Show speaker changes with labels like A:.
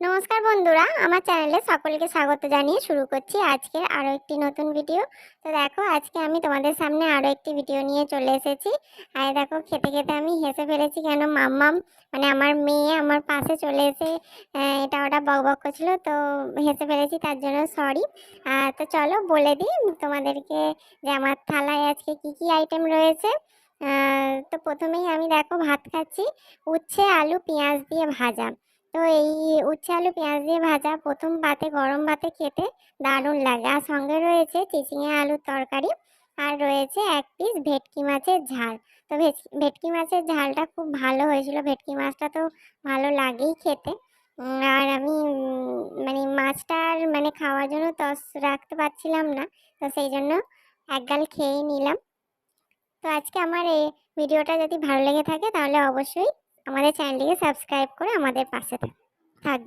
A: নমস্কার বন্ধুরা, আমার চ্যানেলে সকলকে স্বাগত জানিয়ে শুরু করছি আজকের আরও একটি নতুন ভিডিও। তো দেখো, আজকে আমি তোমাদের সামনে আরও একটি ভিডিও নিয়ে চলে এসেছি। আর দেখো, খেতে খেতে আমি হেসে ফেলেছি কেন? মাম্মাম মানে আমার মেয়ে আমার পাশে চলে এসে এটা ওটা বক বক করছিল, তো হেসে ফেলেছি, তার জন্য সরি তো চলো বলে দিই, তোমাদেরকে যে আমার থালায় আজকে কি কি আইটেম রয়েছে। তো প্রথমেই আমি দেখো ভাত খাচ্ছি, উচ্ছে, আলু, পেঁয়াজ দিয়ে ভাজা। তো এই উচ্ছে আলু পেঁয়াজ দিয়ে ভাজা, প্রথম ভাতে গরম ভাতে খেতে দারুণ লাগে। আর সঙ্গে রয়েছে চিচিঙে আলুর তরকারি আর রয়েছে এক পিস ভেটকি মাছের ঝাল। তো ভেটকি মাছের ঝালটা খুব ভালো হয়েছিল। ভেটকি মাছটা তো ভালো লাগেই খেতে। আর আমি মানে মাছটার মানে খাওয়ার জন্য তস রাখতে পারছিলাম না। তো সেই জন্য এক গাল খেয়েই নিলাম। তো আজকে আমার এই ভিডিওটা যদি ভালো লেগে থাকে তাহলে অবশ্যই আমাদের চ্যানেলটিকে সাবস্ক্রাইব করে আমাদের পাশে থাক- থাকবে